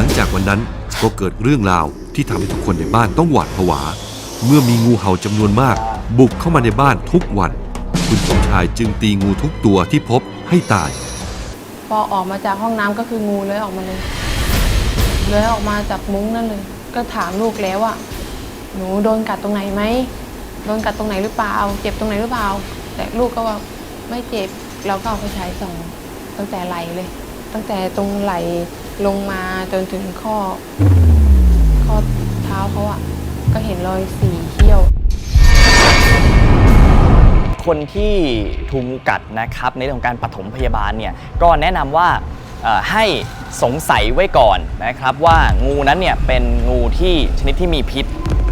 หลังจากวันนั้นก็เกิดเรื่องราวที่ทำให้ทุกคนในบ้านต้องหวาดผวา เมื่อมีงูเห่าจำนวนมาก บุกเข้ามาในบ้านทุกวัน คุณสมชายจึงตีงูทุกตัวที่พบให้ตาย พอออกมาจากห้องน้ำก็คืองูเลื้อยออกมาเลยเลื้อยออกมาจากมุ้งนั่นเลย ก็ถามลูกแล้วว่าหนูโดนกัดตรงไหนไหมโดนกัดตรงไหนหรือเปล่า เจ็บตรงไหนหรือเปล่า แต่ลูกก็ว่าไม่เจ็บเราก็เอาไปฉายส่องตั้งแต่ไหลเลย ตั้งแต่ตรงไหล ลงมาจนถึงข้อ ข้อเท้าเขาอะก็เห็นรอยสีเขี้ยว คนที่ถูกงูกัดนะครับในเรื่องของการปฐมพยาบาลเนี่ยก็แนะนำว่าเอ่อให้สงสัยไว้ก่อนนะครับว่างูนั้นเนี่ยเป็นงูที่ชนิดที่มีพิษ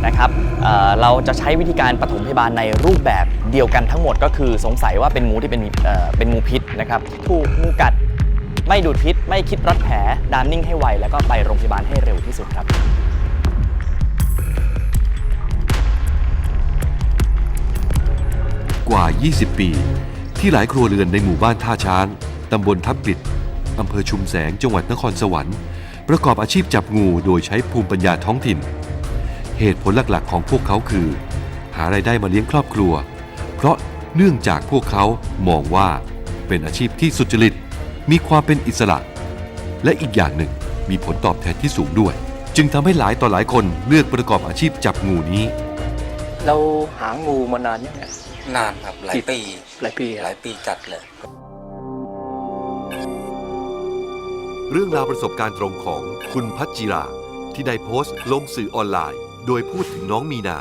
นะครับเอ่อเราจะใช้วิธีการปฐมพยาบาลในรูปแบบเดียวกันทั้งหมดก็คือสงสัยว่าเป็นงูที่เป็นเอ่อเป็นงูพิษนะครับถูกงูกัด ไม่ดูดพิษ ไม่คิดรัดแผลดามนิ่งให้ไว แล้วก็ไปโรงพยาบาลให้เร็วที่สุดครับกว่า 20 ปี ที่หลายครัวเรือนในหมู่บ้านท่าช้าง ตำบลทับกฤษอำเภอชุมแสง จังหวัดนครสวรรค์ ประกอบอาชีพจับงูโดยใช้ภูมิปัญญาท้องถิ่น เหตุผลหลักๆ ของพวกเขาคือ หารายได้มาเลี้ยงครอบครัว เพราะเนื่องจากพวกเขามองว่าเป็นอาชีพที่สุจริต มีความเป็นอิสระ และอีกอย่างหนึ่งมีผลตอบแทนที่สูงด้วย จึงทำให้หลายต่อหลายคนเลือกประกอบอาชีพจับงูนี้ เราหางูมานานยังไงนานครับหลายปีหลายปีหอะลายปีจัดเลย เรื่องราวประสบการณ์ตรงของคุณพัชจิรา ที่ได้โพสต์ลงสื่อออนไลน์ โดยพูดถึงน้องมีนา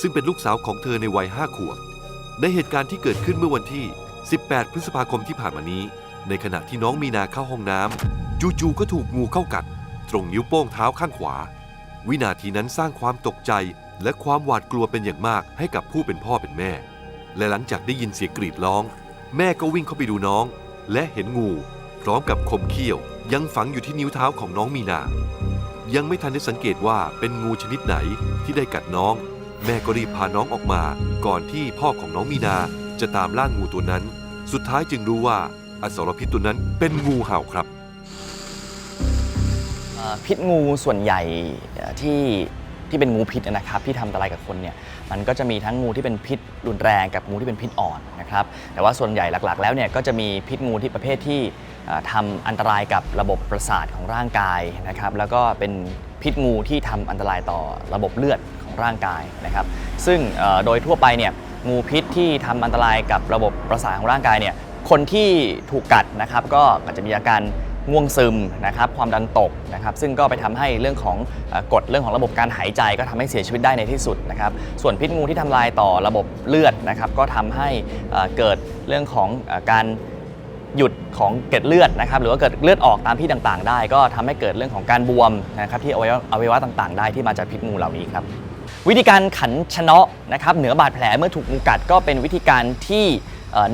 ซึ่งเป็นลูกสาวของเธอในวัย5ขวบในเหตุการณ์ที่เกิดขึ้นเมื่อวันที่ 18 พฤษภาคมที่ผ่านมานี้ ในขณะที่น้องมีนาเข้าห้องน้ำจู่ๆก็ถูกงูเข้ากัด ตรงนิ้วโป้งเท้าข้างขวา วินาทีนั้นสร้างความตกใจและความหวาดกลัวเป็นอย่างมากให้กับผู้เป็นพ่อเป็นแม่ และหลังจากได้ยินเสียงกรีดร้อง แม่ก็วิ่งเข้าไปดูน้อง และเห็นงู พร้อมกับคมเขี้ยว ยังฝังอยู่ที่นิ้วเท้าของน้องมีนา ยังไม่ทันได้สังเกตว่าเป็นงูชนิดไหนที่ได้กัดน้อง แม่ก็รีบพาน้องออกมา ก่อนที่พ่อของน้องมีนาจะตามล่างูตัวนั้น สุดท้ายจึงรู้ว่า อสรพิษตัวนั้นเป็นงูเห่าครับ เอ่อพิษงูส่วนใหญ่เอ่อที่ที่เป็นงูพิษนะครับที่ทำอันตรายกับคนเนี่ยมันก็จะมีทั้งงูที่เป็นพิษรุนแรงกับงูที่เป็นพิษอ่อนนะครับแต่ว่าส่วนใหญ่หลักๆ แล้วเนี่ยก็จะมีพิษงูที่ประเภทที่เอ่อทำอันตรายกับระบบประสาทของร่างกายนะครับแล้วก็เป็นพิษงูที่ทำอันตรายต่อระบบเลือดของร่างกายนะครับซึ่งเอ่อโดยทั่วไปเนี่ยงูพิษที่ทำอันตรายกับระบบประสาทของร่างกายเนี่ย คนที่ถูกกัดนะครับก็อาจจะมีอาการง่วงซึมนะครับความดันตกนะครับซึ่งก็ไปทำให้เรื่องของกฎเรื่องของระบบการหายใจก็ทำให้เสียชีวิตได้ในที่สุดนะครับส่วนพิษงูที่ทำลายต่อระบบเลือดนะครับก็ทำให้เกิดเรื่องของการหยุดของเกล็ดเลือดนะครับหรือว่าเกิดเลือดออกตามที่ต่างๆ ได้ ก็ทำให้เกิดเรื่องของการบวมนะครับที่อวัยวะอวัยวะต่างๆ ได้ที่มาจากพิษงูเหล่านี้ครับวิธีการขันชนะนะครับเหนือบาดแผลเมื่อถูกงูกัดก็เป็นวิธีการที่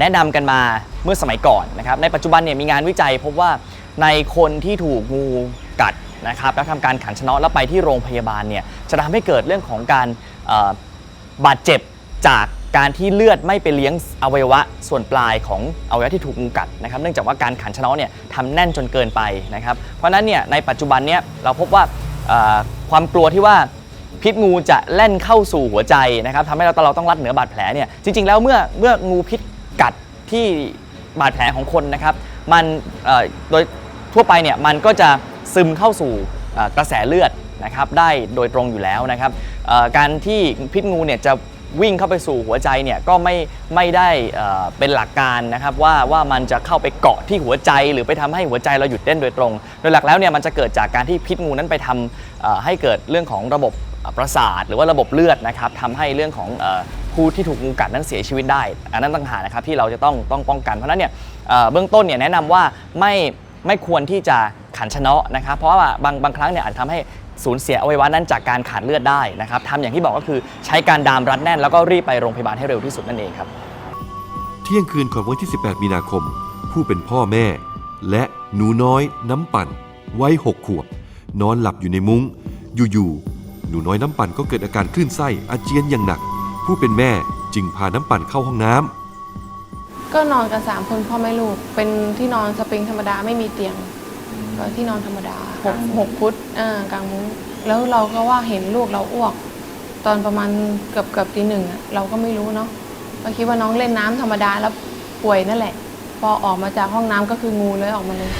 แนะนำกันมาเมื่อสมัยก่อนนะครับในปัจจุบันเนี่ยมีงานวิจัยพบว่าในคนที่ถูกงูกัดนะครับแล้วทำการขันชนะแล้วไปที่โรงพยาบาลเนี่ยจะทำให้เกิดเรื่องของการบาดเจ็บจากการที่เลือดไม่ไปเลี้ยงอวัยวะส่วนปลายของอวัยวะที่ถูกงูกัดนะครับเนื่องจากว่าการขันชนะเนี่ยทำแน่นจนเกินไปนะครับเพราะนั้นเนี่ยในปัจจุบันเนี่ยเราพบว่าความกลัวที่ว่าพิษงูจะแล่นเข้าสู่หัวใจนะครับทำให้เราเราต้องรัดเหนือบาดแผลเนี่ยจริงๆแล้วเมื่อเมื่องูพิษ ที่บาดแผลของคนนะครับมันโดยทั่วไปเนี่ยมันก็จะซึมเข้าสู่กระแสเลือดนะครับได้โดยตรงอยู่แล้วนะครับการที่พิษงูเนี่ยจะวิ่งเข้าไปสู่หัวใจเนี่ยก็ไม่ไม่ได้เป็นหลักการนะครับว่าว่ามันจะเข้าไปเกาะที่หัวใจ หรือไปทำให้หัวใจเราหยุดเต้นโดยตรง โดยหลักแล้วเนี่ยมันจะเกิดจากการที่พิษงูนั้นไปทำเอ่อให้เกิดเรื่องของระบบประสาทหรือว่าระบบเลือดนะครับทำให้เรื่องของ ผู้ที่ถูกงูกัดนั้นเสียชีวิตได้ อันนั้นต่างหากนะครับที่เราจะต้องต้องป้องกันเพราะนั้นเนี่ยเบื้องต้นเนี่ยแนะนำว่าไม่ไม่ควรที่จะขันชนะนะครับ เพราะว่าบางบางครั้งเนี่ยอาจทำให้สูญเสียอวัยวะนั้นจากการขาดเลือดได้นะครับทำอย่างที่บอกก็คือใช้การดามรัดแน่น แล้วก็รีบไปโรงพยาบาลให้เร็วที่สุดนั่นเองครับ เที่ยงคืนของวันที่ 18 มีนาคม ผู้เป็นพ่อแม่ และหนูน้อยน้ำปั่นวัยหกขวบ นอนหลับอยู่ในมุง้ง อยู่ๆหนูน้อยน้ำปั่นก็เกิดอาการคลื่นไส้อาเจียนอย่างหนัก ผู้เป็นแม่จึงพาน้ำปั่นเข้าห้องน้ำก็นอนกันสามคนพ่อแม่ลูก เป็นที่นอนสปริงธรรมดาไม่มีเตียงก็ที่นอนธรรมดาหกหกฟุตอ่ากลางมุ้งแล้วเราก็ว่าเห็นลูกเราอ้วก ตอนประมาณเกือบเกือบตีหนึ่งอะเราก็ไม่รู้เนาะก็คิดว่าน้องเล่นน้ำธรรมดาแล้วป่วยนั่นแหละ พอออกมาจากห้องน้ำก็คืองูเลื้อยออกมาเลย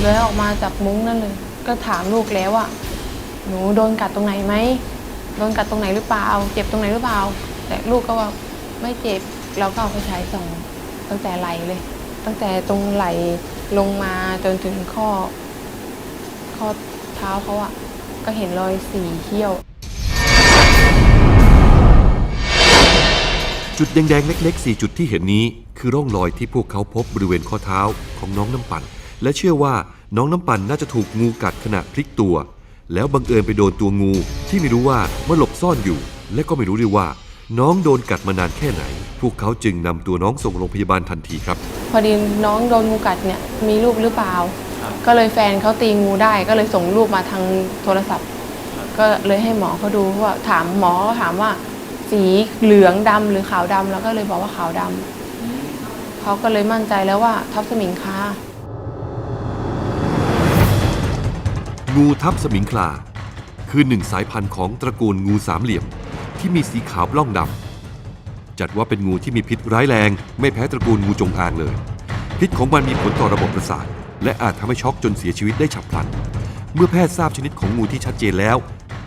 เลื้อยออกมาจากมุ้งนั่นเลย ก็ถามลูกแล้วอะหนูโดนกัดตรงไหนไหม โดนกัดตรงไหนหรือเปล่า เจ็บตรงไหนหรือเปล่า แต่ลูกก็ว่าไม่เจ็บ เราก็เอาไปฉายส่องตั้งแต่ไหลเลย ตั้งแต่ตรงไหลลงมาจนถึงข้อ ข้อเท้าเขาอะก็เห็นรอยสีเขี้ยว จุดแดงๆเล็ก ๆ 4 จุดที่เห็นนี้ คือร่องรอยที่พวกเขาพบบริเวณข้อเท้าของน้องน้ำปั่น และเชื่อว่าน้องน้ำปั่นน่าจะถูกงูกัดขณะพลิกตัว แล้วบังเอิญไปโดนตัวงูที่ไม่รู้ว่ามันหลบซ่อนอยู่ และก็ไม่รู้ด้วยว่า น้องโดนกัดมานานแค่ไหน พวกเขาจึงนำตัวน้องส่งโรงพยาบาลทันทีครับ พอดีน้องโดนงูกัดเนี่ยมีรูปหรือเปล่า ก็เลยแฟนเขาตีงูได้ ก็เลยส่งรูปมาทางโทรศัพท์ ก็เลยให้หมอเขาดูเพราะว่าถามหมอก็ถามว่า สีเหลืองดำหรือขาวดำแล้วก็เลยบอกว่าขาวดำเขาก็เลยมั่นใจแล้วว่าทับสมิงคา งูทับสมิงคลา คือหนึ่งสายพันธุ์ของตระกูลงูสามเหลี่ยม ที่มีสีขาวปล้องดำจัดว่าเป็นงูที่มีพิษร้ายแรง ไม่แพ้ตระกูลงูจงอางเลย พิษของมันมีผลต่อระบบประสาท และอาจทำให้ช็อกจนเสียชีวิตได้ฉับพลัน เมื่อแพทย์ทราบชนิดของงูที่ชัดเจนแล้ว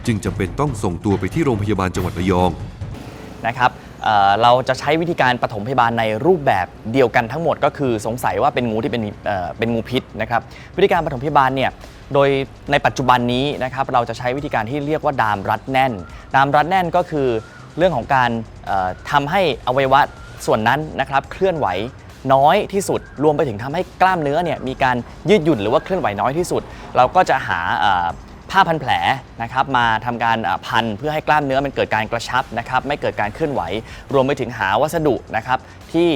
จึงจำเป็นต้องส่งตัวไปที่โรงพยาบาลจังหวัดระยองนะครับ เอ่อเราจะใช้วิธีการปฐมพยาบาลในรูปแบบเดียวกันทั้งหมดก็คือสงสัยว่าเป็นงูที่เป็นเอ่อเป็นงูพิษนะครับวิธีการปฐมพยาบาลเนี่ยโดยในปัจจุบันนี้นะครับเราจะใช้วิธีการที่เรียกว่าดามรัดแน่น ดามรัดแน่นก็คือเรื่องของการเอ่อทำให้อวัยวะส่วนนั้นนะครับเคลื่อนไหวน้อยที่สุด รวมไปถึงทำให้กล้ามเนื้อเนี่ยมีการยืดหยุ่นหรือว่าเคลื่อนไหวน้อยที่สุด เราก็จะหาเอ่อ ผ้าพันแผลนะครับมาทำการพันเพื่อให้กล้ามเนื้อมันเกิดการกระชับนะครับไม่เกิดการเคลื่อนไหว รวมไปถึงหาวัสดุนะครับที่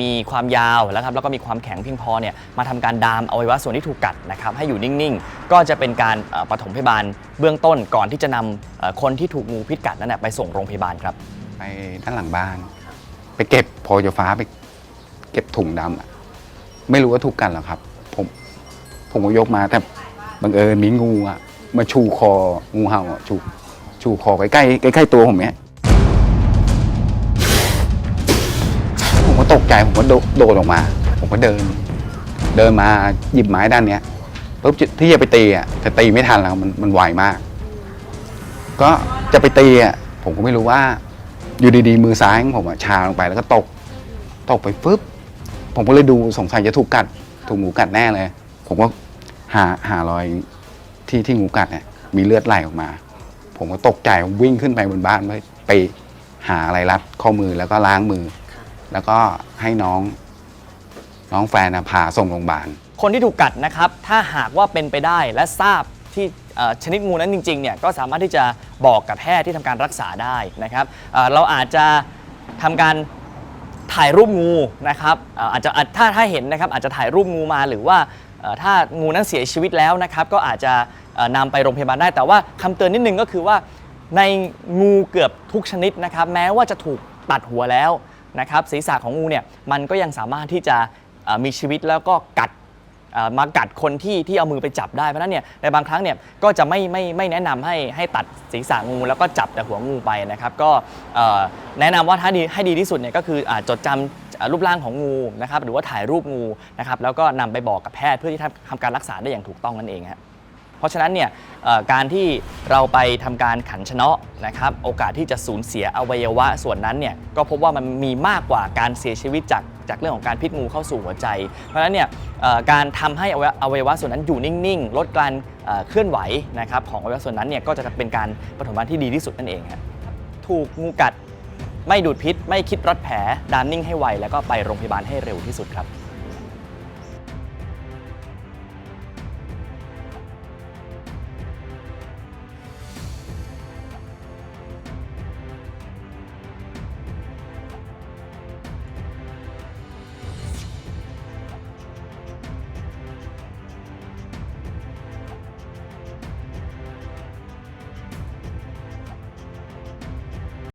มีความยาวแล้วครับแล้วก็มีความแข็งเพียงพอเนี่ยมาทำการดามอวัยวะส่วนที่ถูกกัดนะครับให้อยู่นิ่งๆ ก็จะเป็นการปฐมพยาบาลเบื้องต้นก่อนที่จะนำเอ่อคนที่ถูกงูพิษกัดนั้นนะไปส่งโรงพยาบาลครับไปด้านหลังบ้าน ไปเก็บโพยฟ้าไปเก็บถุงดำอะไม่รู้ว่าถูกกันหรอครับ ผมผมก็ยกมาแต่บังเอิญมีงูอะ มาชูคองูเห่าอะชูชูคอใกล้ใกล้ใกล้ใกล้ๆตัวผมเนี้ยผมก็ตกใจผมก็โดดออกมา ผมก็เดิน เดินมาหยิบไม้ด้านเนี้ยปุ๊บที่จะไปตีอะแต่ตีไม่ทันแล้วมันมันไวมาก ก็จะไปตีอะผมก็ไม่รู้ว่า อยู่ดีๆ มือซ้ายของผมอะชาลงไปแล้วก็ตก ตกไปฟึบผมก็เลยดูสงสัยจะถูกกัด ถูกงูกัดแน่เลย ผมก็หาหารอย ที่ที่งูกัดเนี่ยมีเลือดไหลออกมา ผมก็ตกใจวิ่งขึ้นไปบนบ้านไปไปหาอะไรรัดข้อมือแล้วก็ล้างมือ แล้วก็ให้น้อง น้องแฟนนะพาส่งโรงพยาบาล คนที่ถูกกัดนะครับ ถ้าหากว่าเป็นไปได้และทราบที่เอ่อชนิดงูนั้นจริงๆเนี่ยก็สามารถที่จะบอกกับแพทย์ที่ทำการรักษาได้นะครับเอ่อเราอาจจะทำการถ่ายรูปงูนะครับเอ่ออาจจะอาจถ้าถ้าเห็นนะครับอาจจะถ่ายรูปงูมาหรือว่าเอ่อถ้างูนั้นเสียชีวิตแล้วนะครับ ก็อาจจะ นำไปโรงพยาบาลได้ แต่ว่าคำเตือนนิดนึงก็คือว่าในงูเกือบทุกชนิดนะครับแม้ว่าจะถูกตัดหัวแล้วนะครับศีรษะของงูเนี่ยมันก็ยังสามารถที่จะมีชีวิตแล้วก็กัดมากัดคนที่ที่เอามือไปจับได้เพราะนั้นเนี่ยในบางครั้งเนี่ยก็จะไม่ไม่ไม่แนะนำให้ให้ตัดศีรษะงูแล้วก็จับแต่หัวงูไปนะครับ ก็แนะนำว่าถ้าดีให้ดีที่สุดเนี่ยก็คืออจดจำเอ่อรูปร่างของงูนะครับหรือว่าถ่ายรูปงูนะครับแล้วก็นำไปบอกกับแพทย์เพื่อที่ทำทำการรักษาได้อย่างถูกต้องนั่นเองฮะ เพราะฉะนั้นเนี่ยการที่เราไปทำการขันชนะนะครับโอกาสที่จะสูญเสียอวัยวะส่วนนั้นเนี่ยก็พบว่ามันมีมากกว่าการเสียชีวิตจากจากเรื่องของการพิษงูเข้าสู่หัวใจ เพราะฉะนั้นเนี่ยการทำให้อวัยวะส่วนนั้นอยู่นิ่งๆ ลดการเคลื่อนไหวนะครับของอวัยวะส่วนนั้นเนี่ยก็จะเป็นการปฐมพยาบาลที่ดีที่สุดนั่นเองครับถูกงูกัดไม่ดูดพิษ ไม่คิดรัดแผลดามนิ่งให้ไวแล้วก็ไปโรงพยาบาลให้เร็วที่สุดครับ